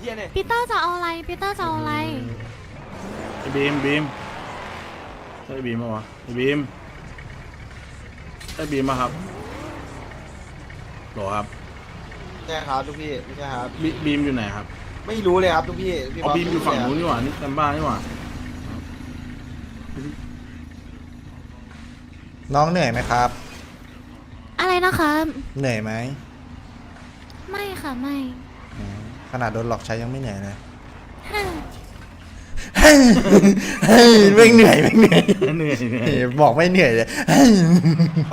เฮียเนี่ยปีเตอร์จะเอาอะไรปีเตอร์จะเอาอะไรไอ้บีมบีมใช่ไอ้บีมปะวะไอ้บีมใช่บีมปะครับโหรอครับใช่ครับทุกพี่ไม่ใช่ครับ บีบีมอยู่ไหนครับไม่รู้เลยครับทุกพี่พี่เอาบสบีมอยู่ฝั่งนู้นนี่หว่านี่แซมบ้านี่หว่าน้องเหนื่อยไหมครับ อะไรนะคะ เหนื่อยไหมไม่ค่ะไม่อืม ขนาดโดนหลอกใช้ยังไม่เหนื่อยเลยฮ่าเฮ้ยไม่เหนื่อยไม่เหนื่อยเหนื่อยเหนื่อยบอกไม่เหนื่อยเลย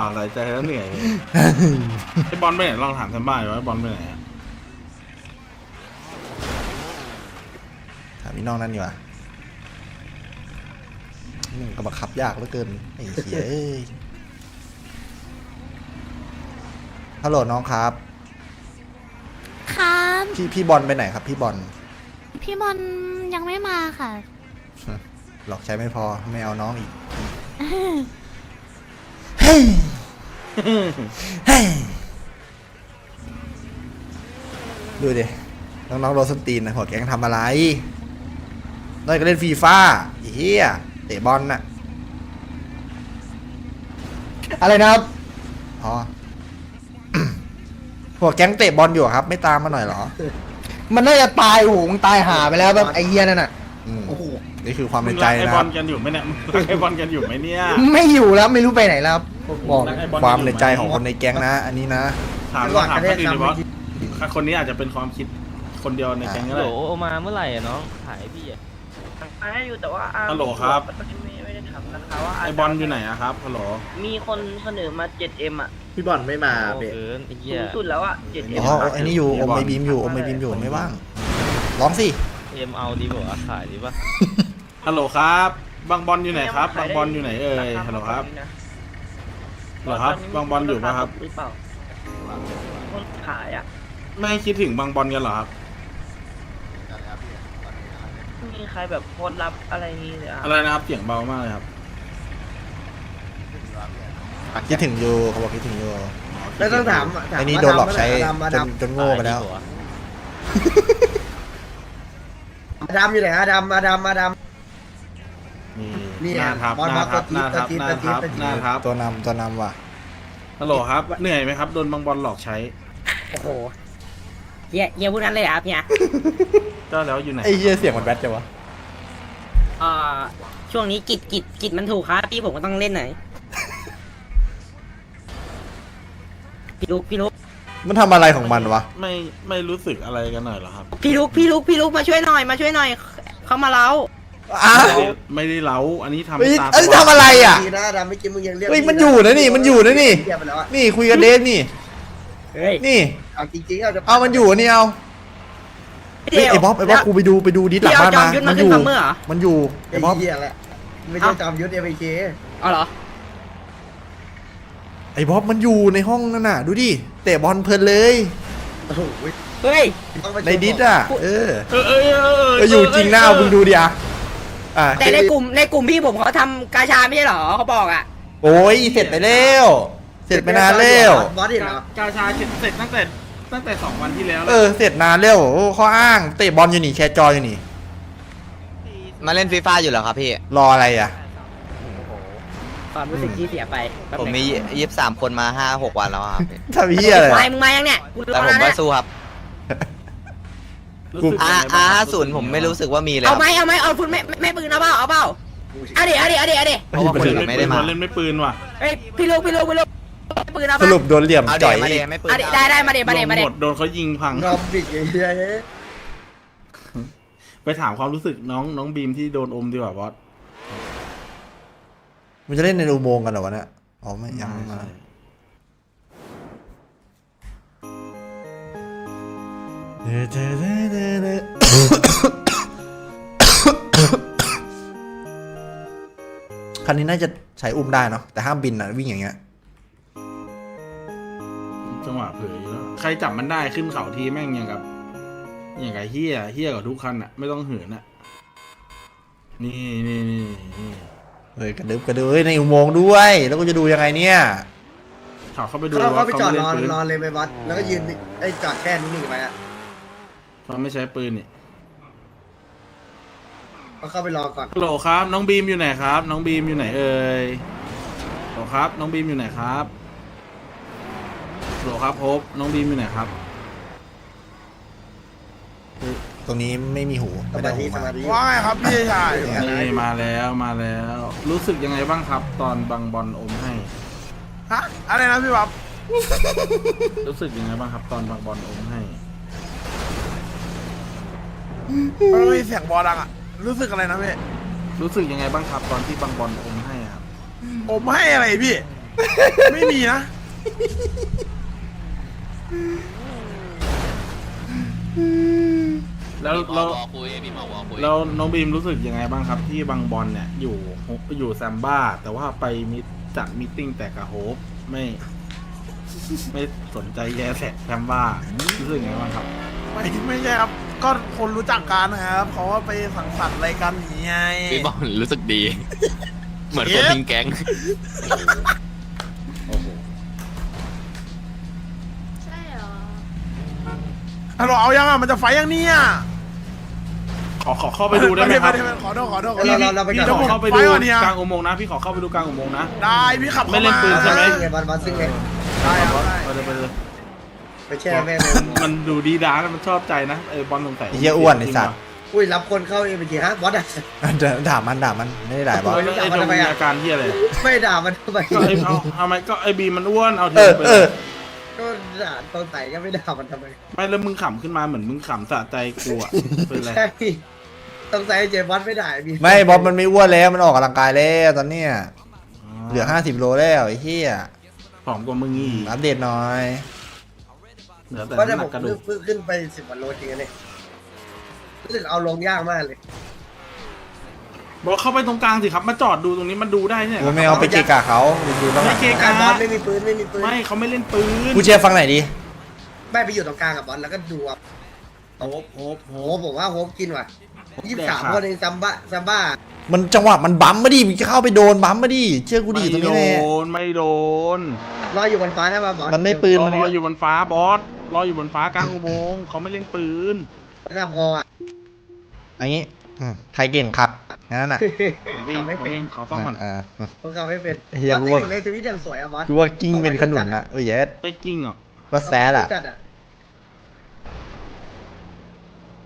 ปากหายใจแล้วเหนื่อยเลยไอ้บอลไปไหนลองถามแซมบ้าอยู่ว่าไอ้บอลไปไหนอะถามพี่น้องนั่นดีกว่านี่ก็บังคับยากเหลือเกินไอ้เหี้ยเอ้ยฮัลโหลน้องครับ ครับ พี่พี่บอลไปไหนครับ พี่บอลพี่บอลยังไม่มาค่ะ หลอกใช้ไม่พอไม่เอาน้องอีกเฮ้ยเฮ้ยดูดิน้องๆโดนสนตีนนะหัวแก๊งทำอะไรน้อยก็เล่นฟีฟ่าไอ้เหี้ยเตะบอลน่ะอะไรนะครับ อ๋อ หัวแก๊งเตะบอลอยู่ครับ ไม่ตามมาหน่อยเหรอมันน่าจะตายโหงตายหาไปแล้วแบบไอ้เหี้ยนั่นน่ะอืมโอ้โหนี่คือความในมึงใจรักไอ้นะบคอรัลบกันอยู่ไหมเนี่ยมึงรักไอ้บอลกันอยู่ไหมเนี่ยไม่อยู่แล้วไม่รู้ไปไหนแล้วครับบอกรักไอ้บอลความในใจของคนในแก๊งนะ อันนี้นะ ถามก่อนถามก็คได้นอื่นดีทำว่าไม่คิดคนนี้อาจจะเป็นความคิดคนเดียวในแก๊งก็โหลได้โอมาเมื่อไหร่อะน้องขายพี่อะมาให้อยู่แต่ว่าอาฮัลโหลครับ ไม่ไม่ได้ถามนะคะว่าไอ้บอลอยู่ไหนอะครับฮัลโหลมีคนเสนอมา 7M อะ พี่บอลไม่มาโอ้เบะเกินไอ้เหี้สูยงสุดแล้วอะ 7M อ๋อไอ้นี่อยู่อมไม่บีมอยู่อมไม่บีมอยู่ไม่ว่างร้องสิเอ็มเอาดีกว่าขายดีป่ะฮัลโหลครับ บางบอลอยู่ไหนครับ บางบอลอยู่ไหนเอ่ยฮัลโหลครับเหรอครับ บางบอลอยู่ปะครับหรือเปล่าคนขายอะไม่คิดถึงบางบอลกันเหรอครับมีใครแบบโพสต์รับอะไรนี้เลยอะอะไรนะครับเสียงเบามากเลยครับ คิดถึงอยู่เขาบอกคิดถึงอยู่แล้วต้องถามไอ้นี่โดนหลอกใช้ดำมาจดนจนโง่ไปแล้วขายดีกาำดำอยู่ไหนอะดำมาดำมาดนี่นี่หน้าทับบอลหน้าทับหมาน้าทับกดจี๊ดหน้าทับกดจี๊ดหน้าทับตัวนำตัวนำว่ะ ฮัลโหลครับ เหนื่อยไหมครับ โดนบางบอลหลอกใช้ โอ้โหเฮียเฮียพูดนั้นเลยครับเฮียก็แล้วอยู่ไหนไอ้เหี้ยเสียงมันแบทจังวะอ่าช่วงนี้กิจกิจกิจมันถูกครับพี่ผมก็ต้องเล่นหน่อย พี่ลุกพี่ลุกมันทำอะไรของมันวะ ไม่ไม่รู้สึกอะไรกันหน่อยเหรอครับ พี่ลุกพี่ลุกพี่ลุกมาช่วยหน่อยมาช่วยหน่อยเข้ามาเล้าอ้าไม่วได้ไม่ได้เล้าอันนี้ทำเฮ้ยตาเอ้ยสว่างทำอะไรอะำดีนะดำไม่กินมึงยังเรียกเฮ้ยมันอยู่นะนี่มันอยู่นะนี่ เรียกไปแล้วอะนี่คุยกันเดนนี่ เฮ้ยนี่เอาจริงๆเอาจะเอามันอยู่นี่เอาเฮ้ยไอ้บ๊อบไอ้บ๊อบกูไปดูไปดูดิสหลังบ้านมาพี่เอาจอมยุทธมัมานขึ้อนยู่ซัมเมอร์เหรอมันอยู่ไอ้ไอ้บ๊อบเหี้ยแหละไม่ใช่จอมยุทธเอวีเคเอาเหรอไอ้บ๊อบมันอยู่ในห้องนั่นน่ะ ดูดิเตะบอลเพลินเลย โอ้โหเฮ้ยต้องไปชมในดิสอะ เออเออเออเออเออเอออยู่จริงนะเอามึงดูดิอะอะแต่ในกลุ่มในกลุ่มพี่ผมเขาทำกาชาไม่ใช่เหรอเขาบอกอะ โอ้ยเสร็จไปแล้ว เสร็จไปนานแล้ว บอสเห็นเหรอกาชาเสร็จตั้งแต่ตั้งแต่สองวันที่แล้วเออเสร็จนานแล้วโอ้ข้ออ้างเตะบอลอยู่นี่แชร์จออยู่นี่ มาเล่นฟีฟ่าอยู่เหรอครับพี่ รออะไรอะ ความรู้สึกที่เสียไปแป๊บผมนึงมียี่สิบสามคนมาห้าหกวันแล้วอะครับพี่ทำเหี้ยอะไรควายมึงมายังเนี่ยกูรแต่อผมแล้วก็เนี่ยสู้ครับรู้สึกอายังไงบ้อาคห้าบศูนย์ผมไม่รู้สึกว่ามีเลยคเอารับไหมเอาไหมเอาฟุตไม่ไม่ไม่ปืนเอาเปล่าเอาเปล่าเอาดิเอาดิเอาดิเอาดิเพราะว่าคนอื่นไม่ได้มาเล่นไม่ปืนว่ะเฮ้ยพี่ลูกพี่ลูกพี่ลูกปืนเอาสเปล่ารุปโดนเหลี่ยมเอาจ่เดี๋อยยวมาเดี๋ยวไม่ปืนเอาดิได้ได้มาเดี๋ยวมาเดี๋ยวมาโดเดี๋นยวหมดโดนเขายิงพัง งอมบิกไอ้เหี้ยไปถามความรู้สึกน้องน้องบีมที่โดนอมดีกว่าบอส มันจะเล่นในอุโมงค์กันเหรอวะเนี่ยอ๋อไม่ยังไม่มาคันนี้น่าจะใช้อุ้มได้เนาะแต่ห้ามบินนะวิ่งอย่างเงี้ย จังหวะเผยอยู่แล้วใครจับมันได้ขึ้นเขาทีแม่งอย่างกับอย่างกับเฮียเฮียกับทุกคันอะไม่ต้องเหินอะนี่นี่นี่นี่ เฮ้ยกระดึบกระดึบเฮ้ยในอุโมงค์ด้วย แล้วก็จะดูยังไงเนี่ย เขาเข้าไปดูเขาว่าเขาไปจอดไม่นอนเล่นปืนนอนเลยไปวัด แล้วก็ยืนไอ้จอดแค่นิ่งๆไปอะเขาไม่ใช้ปืนนี่ก็เข้าไปรอก่อนฮัลโหลครับ น้องบีมอยู่ไหนครับ น้องบีมอยู่ไหนเอ่ยฮัลโหลครับ น้องบีมอยู่ไหนครับฮัลโหลครับพบน้องบีมอยู่ไหนครับ ตรงนี้ไม่มีหูสไม่ได้มาหูธิสมามาธิว่าไงครับพี่ชายนี่มาแล้วมาแล้ว รู้สึกยังไงบ้างครับ ตอนบางบอลอมให้ ฮะอะไรนะพี่บ๊อบรู้สึกยังไงบ้างครับ ตอนบางบอลอมให้ มันมีเสียงบอลดังอะรู้สึกอะไรนะพี่รู้สึกยังไงบ้างครับ ตอนที่บางบอลอมให้อะครับผมให้อะไรพี่ ไม่มีนะ แล้วแล้วแล้วน้องบีมรู้สึกยังไงบ้างครับ ที่บางบอลเนี่ยอยู่อยู่แซมบ้า แต่ว่าไปมิจัดมิทติ้งแต่กับโฮปไม่ ไม่สนใจแย่แสแซมบ้ารู้สึกยังไงบ้างครับ ไม่ไม่ใช่ครับ ก็คนรู้จักกันนะครับเขาว่าไปสังสรรค์อะไรกันอย่างไงพี่บอลรู้สึกดี เหมือนคนทิ้งแก๊ง ฮัลโหลเอายังอะมันจะไฟยังเนี่ยขอขอเข้าไปดูได้ไหมครับม่ขอโทษขอโทษขอพี่โทษพี่เราไปพี่ก่ต้ออนงเข้าไปดูไฟก่อนเนี่ย กลางอุโมงค์นะ พี่ขอเข้าไปดูกลางอุโมงค์นะ ได้พี่ขับไม่เล่นปืนใช่ไหม ไงบอลบอลซิ่งไงได้ครับได้ไปเลยไปเลยไปแช่แม่เลยมันดูดีด้าแล้วมันชอบใจนะเออบอลสงสัยไอ้เหี้ยอ้วนไอ้สัตว์ อุ้ยรับคนเข้าเอ็มจีฮะบอสอะ เดี๋ยวด่ามันด่ามันไม่ได้ด่าบอส ไอ้ไอ้ตรงมีอาการเฮียอะไรไม่ด่ามันทำไมก็ไอ้เอาทำไมก็ไอ้บีมันอ้วนเอาเทเออไปเออ ก็ด่าตอนใส่ก็ไม่ด่ามันทำไมไม่แล้วมึงขำขึ้นมาเหมือนมึงขำสะใจกูอะเป็นไรใช่ต้องใส่เจบอสไม่ด่ามีไม่บอสมันไม่อ้วนแล้วมันออกกำลังกายแล้วตอนเนี้ยเหลือห้าสิบโลแล้วไอ้เหี้ยผอมกว่ามึงอีกอัปเดตหน่อยเหลือแต่เพราะแต่น้ำหผนักมกระดูกเพิ่งขึ้นไปสิบวันโลจริงๆเลยรู้สึกเอาลงยากมากเลย บอกเข้าไปตรงกลางสิครับ มาจอดดูตรงนี้มันดูได้เนี่ยกูไม่เอาไปเกะกะเขาดูบ้างไม่อะเกะกากะบอสไม่มีปืนไม่มีปืนไม่เขาไม่เล่นปืนกูเชียร์ฟังไหนอยดิไม่ไปอยู่ตรงกลางกับบอสแล้วก็ดูอะโฮปโฮปโฮโอ้ปผมว่าโฮปกินว่ะยี่สิบแดสากมขาดคนเองซัมบ้าซัมบ้ามันจังหวะมันบั๊มมาดิมึงจะเข้าไปโดนบั๊มมาดิเชื่อกูดิตรงนี้แน่ไม่โดนไม่โดนรออยู่บนฟ้านะบอสมันไม่ปืนรมันออยู่บนฟ้าบอสรออยู่บนฟ้ากลางอุโมงค์เขาไม่เล่นปืนหน้าพออะอันนี้ อืมใครเก่งครับงั้นน่ะผมเองผมเองขอฟังก่อนอ่าผมเขาไม่เป็นเฮียบอสกูว่าในทวิตยังสวยอะบอสกูว่ากิ้งเป็นขนุนอะเออเยสไปจริงเหรอว่าแซดอะจัดอะ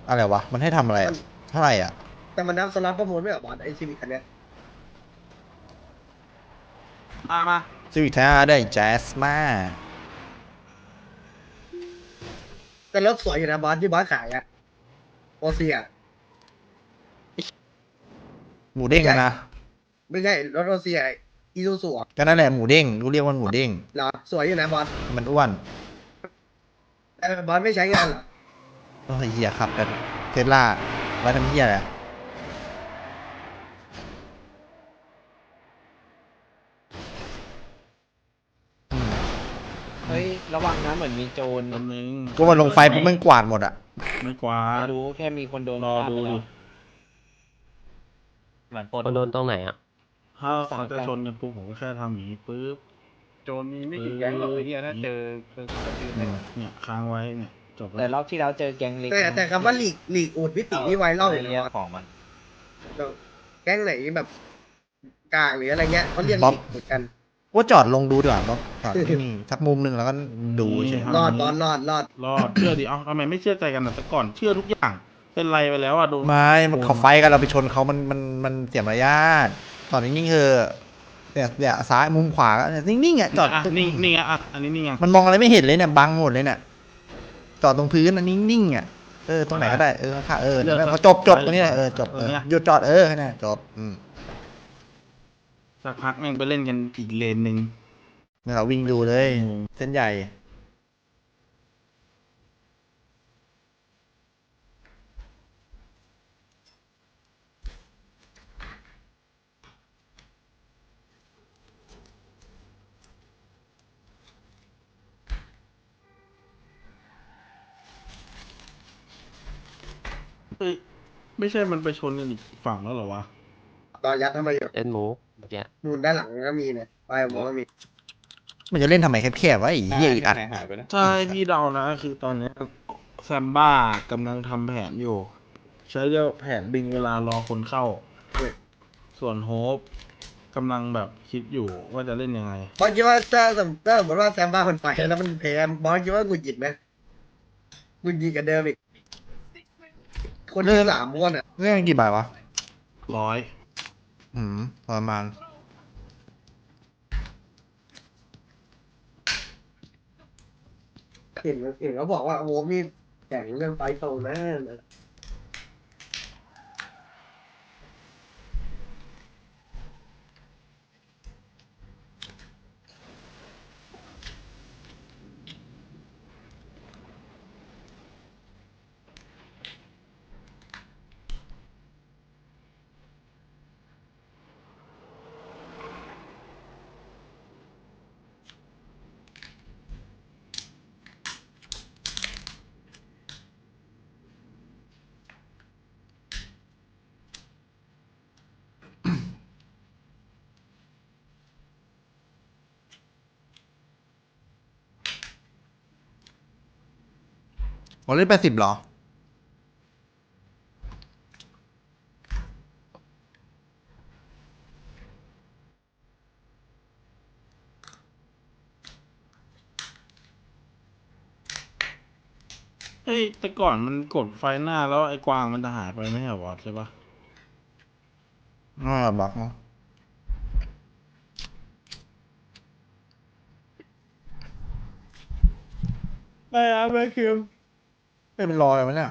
อะไรวะ มันให้ทำอะไรอะเท่าไหร่อะ แต่มันนับสลับประมูลไม่เหรอบอสไอซีวิคันเนี้ยมามาซีวิท่าได้แจ๊สมาแต่รถสวยอยู่นะบอสที่บอสขายอะโอซีอะ หมูเด้งอะนะไม่ใช่รถโอซีอะอีซูซูอะก็นั่นแหละหมูเด้งกูเรียกว่าหมูเด้งเหรอสวยอยู่นะบอสมันอ้วนแต่บอสไม่ใช้งานเหรอโอ้ยเฮียครับกันเทสลาไว้ทำเฮียอะไรอะอืมเฮ้ย ระวังนะเหมือนมีโจรแป๊บนึงก็มันลงไฟปุ๊บมันกวาดหมดอะไม่กวาด รู้แค่มีคนโดนรอดูดิ เหมือนคนโดนตรงไหนอะ ถ้าเขาจะชนกันปุ๊บผมก็แค่ทำอย่างนี้ปุ๊บ โจรมีไม่กี่แก๊งหรอกไอ้เหี้ยถ้าเจอเจอเจออืมเนี่ยค้างไว้เนี่ยจบแต่แล้วรอบที่แล้วเจอแก๊งเล็กแต่แต่คำว่าหลีกหลีกอูดพิตินี่ไวรัลอยู่เรียนะของมัน แก๊งไหนแบบกลางหรืออะไรเงี้ยเขาเรียกหลีกเหมือนกัน ว่าจอดลงดูดีกว่าบ๊อบจอดที่นี่สักมุมหนึ่งแล้วก็ดูใช่ไหมรอดบอสรอดรอด รอดเชื่อดิเอ้าทำไมไม่เชื่อใจกันอะแต่ก่อนเชื่อทุกอย่าง เป็นไรไปแล้วอะโดนไม่มันเขาไฟกันเราไปชนเขามันมันมันเสียมารยาทตอนนี้นิ่งๆเธอะเนี่ยเนี่ยซ้ายมุมขวาก็เนี่ยนิ่งๆอะจอดอะนี่นี่ไงอะอันนี้นี่ไงมันมองอะไรไม่เห็นเลยเนี่ยบังหมดเลยเนี่ยจอดตรงพื้นอะนิ่งๆอะเออตรงไหนก็ได้เออค่ะเออเนี่ยพอจบจบตรงนี้แหละเออจบเออหยุดจอดเออแค่นั้นจบอืมสักพักแม่งไปเล่นกันอีกเลนหนึ่งเนี่ยเราวิ่งดูเลยอืมเส้นใหญ่ ฮ้ยไม่ใช่มันไปชนกันอีกฝั่งแล้วเหรอวะรอยัดทำไมอยู่เล่นหมูเมื่อกี้ นู่นด้านหลังก็มีเนี่ยไปผมก็มีมันจะเล่นทำไมแคบๆวะไอ้เหี้ยอึดอัด หายไปแล้วใช่พี่เดานะ คือตอนเนี้ยแซมบ้ากำลังทำแผนอยู่ ใช้เรียกว่าแผนดึงเวลารอคนเข้า ส่วนโฮปกำลังแบบคิดอยู่ว่าจะเล่นยังไง บอสคิดว่าถ้าสมถ้าสมมติว่าแซมบ้าคนไปแล้วมันแพ้บอสคิดว่าหงุดหงิดไหมหงุดหงิดกับเดิมอีก คนที่สามม้วนอะเรื่องกี่บาทวะร้อยอืมประมาณเห็นเห็นเขาบอกว่าโอ้มีแข่งเรื่องไฟโตนะ ผมเล่นแปดสิบเหรอ เฮ้ย แต่ก่อนมันกดไฟหน้าแล้วไอ้กวางมันจะหายไปไม่ใช่เหรอวะใช่ปะน่าบักเนาะไม่ครับไม่คิม ไม่เป็นรอยมาเนี่ย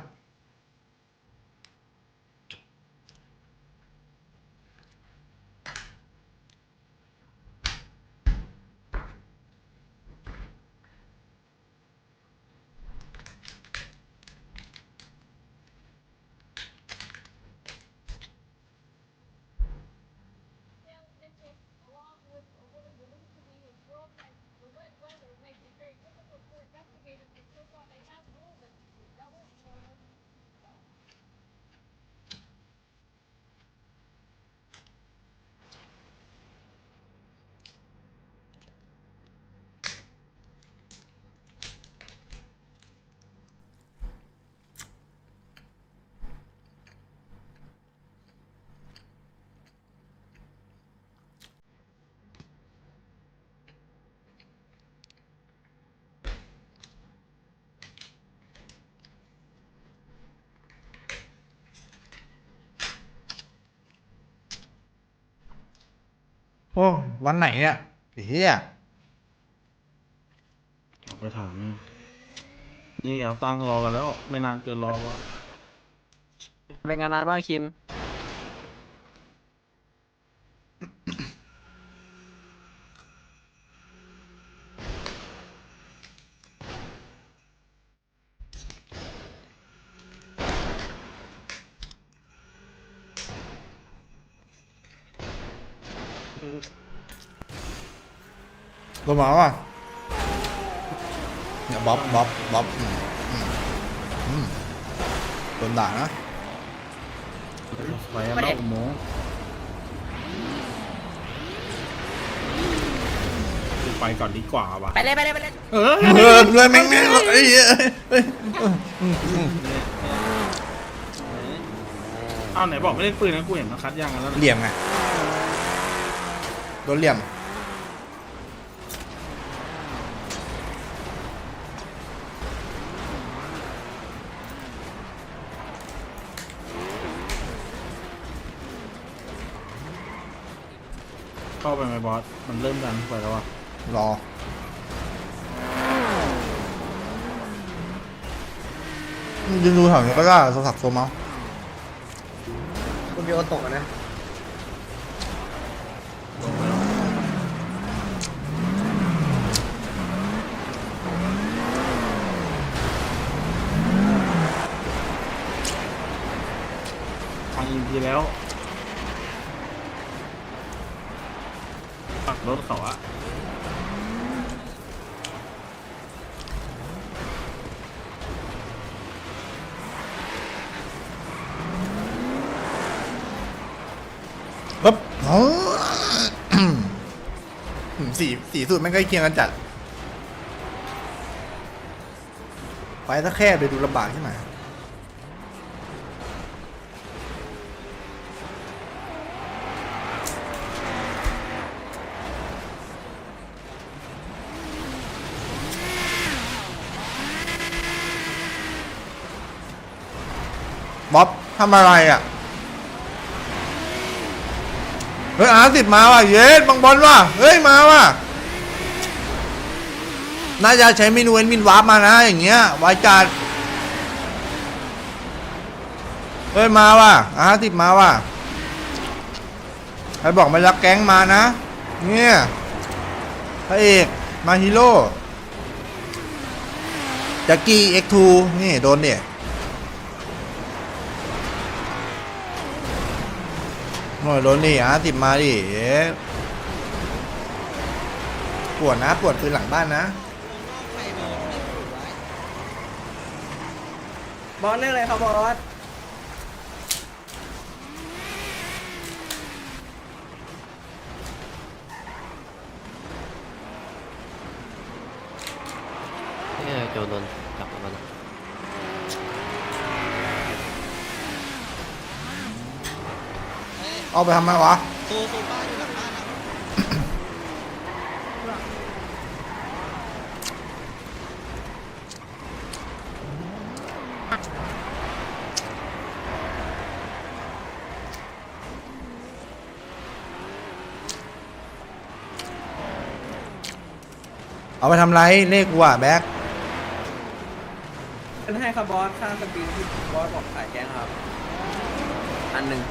อ้วันไหนเนี่ยไอ้เฮียออกไปถามนี่เอาตั้งรอกันแล้ว ไม่นานเกินรอวะเป็นงานนานบ้างคิม ลงมาว่ะเนี่ยบ๊อบบ๊อบบ๊อบอืมอืมอืมโดนด่านะไปกันนอกอุโมงค์ไปก่อนดีกว่าวะไปเลยไปเลยไปเลยเออเออเลยแม่งแม่งเอ้ยเอ้ยเอ้ยเอ้ยอืมอืมเอาไหนบอกไม่เล่นปืนนะกูเห็นมันคัดยางกันแล้วนะเหลี่ยมไง โดนเหลี่ยม เข้าไปไหมบอส มันเริ่มดันไปแล้วอะรอ ยืนดูแถวนี้ก็ได้โทรศัพท์โซมเอาคุณพี่โอตกอะนะ ทางอินทีแล้วปักรถเขาอะปึ๊บโอ้อืมสีสีสูตรม่งใกล้เคียงกันจัด ไปถ้าแคบไปดูลำบากใช่ไหม บ๊อบทำอะไรอะ เฮ้ยอาร์ติดมาว่ะ เย็ดบังบอลว่ะ เฮ้ย มาว่ะ น่าจะใช้เมนูเอ็นมินวาร์ปมานะ อย่างเงี้ย ไวจัดเฮ้ย มาว่ะอาร์ติดมาว่ะใครบอกไม่รักแก๊งมานะ เนี่ยพระเอกมาฮีโร่จักกี้เอ็กทูนี่ โดนเนี่ย หน่อยโดนดิอาติดมาดิเอ๊ะปวดนะ ปวดคือหลังบ้านนะ บอสเรื่องอะไรครับบอสเนี่ยโจนนกลับมาแล้ว เอาไปทำไมวะเอาไปทำไรเลขกูอะแบ็คเป็นให้ครับบอสค่าสปริงที่บอสบอกขายแกงครับ อันหนึ่ง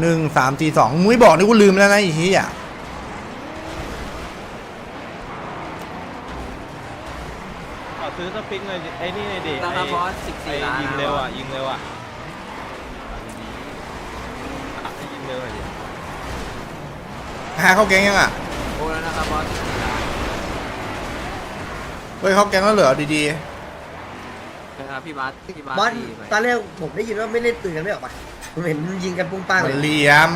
หนึ่งสามสี่สองมุ้ยบอกนี่กูลืมแล้วนะไอีทีอะขอซื้อสปริงหน่อยดิไอ้นี่หน่อยดิราคาบอสสิบไอ้สี่ล้านยิงเร็วอะยิงเร็วอะอะยิงเร็วหน่อยดิหาเข้าแก๊งยังอะโอ้แล้วนะครับบอสสิบสี่ล้านเฮ้ยเข้าแก๊งแล้วเหลือดีนะครับพี่บาสพี่บาสบอสตอนแรกผมได้ยินว่าไม่เล่นปืนกันไม่ออกปะ ผมเห็นยิงกันปุ้งๆปังมัเลนยเหลี่ยม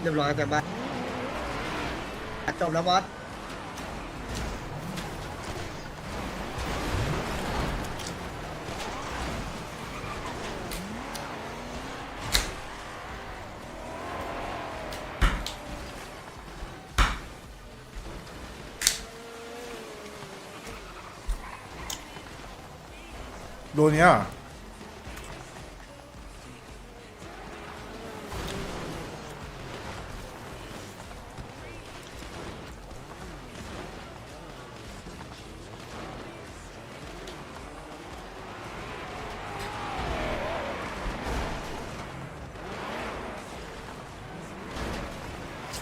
เรียบร้อยแต่บาสจบแล้วบอส โดนเนี้ยเหรอ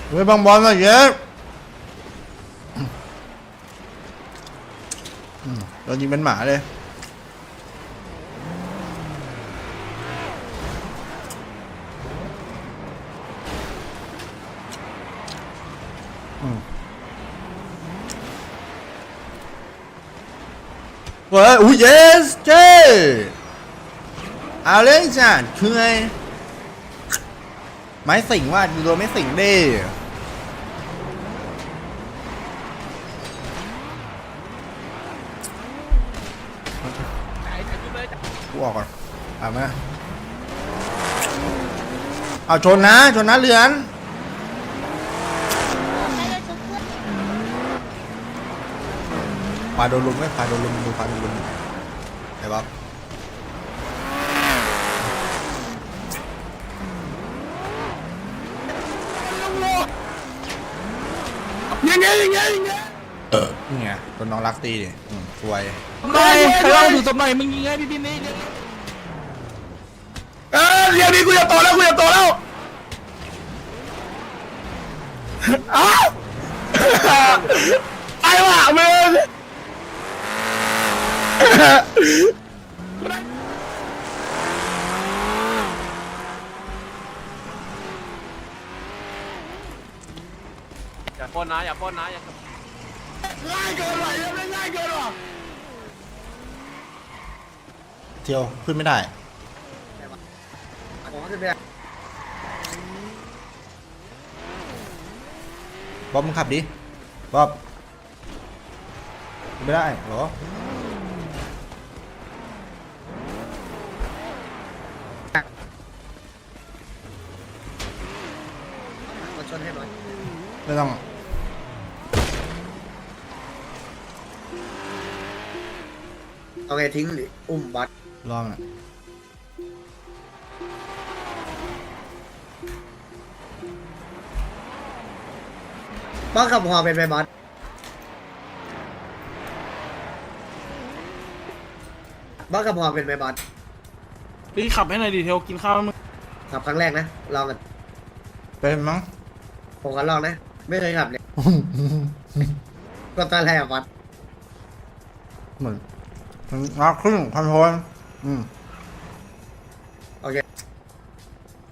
เฮ้ยบั งบอลหน่อยเย้อืมโดนยิงเป็นหมาเลยเว้ยอุ้ยเจเอาเลยจ้ะคือไงไม้สิงว่าดูตัวไม่สิงดิกูออกก่อนเอามาเอาชนนะ ชนนะเรือน พาโดนลุมไหมพาโดนลุมดูพาโดนลุมไอ้บ๊อบยังไงยังไงยังไงเออนี่ไงโดนน้องรักตีดิอืมสวยไม่ใครเล่าดูสมัยมึงยิงไงพี่พี่นี่เออเดี๋ยวนี้กูจะโตแล้วกูจะโตแล้วอ้าวไอ้ว่ะมึง อย่าพ่นนะอย่าพ่นนะอย่าง่ายเกินว่ะยังไม่ง่ายเกินว่ะเที่ยวขึ้นไม่ได้ผมจะไปบ๊อบมึงขับดิบ๊อบขึ้นไม่ได้เหรอ ไม่ต้องเอาไงทิ้งหรืออุ้มบอสลองอะบอสขับพอเป็นไหมบอสบอสขับพอเป็นไหมบอสพี่ขับให้หน่อยดีเทลกินข้าวแล้วมึงขับครั้งแรกนะลองกันเป็นมั้งผมก็ลองนะ ไม่เคยขับเลยก็ตอนแรกวัดเหมือนมันรักขึ้นคอนโทรลอืม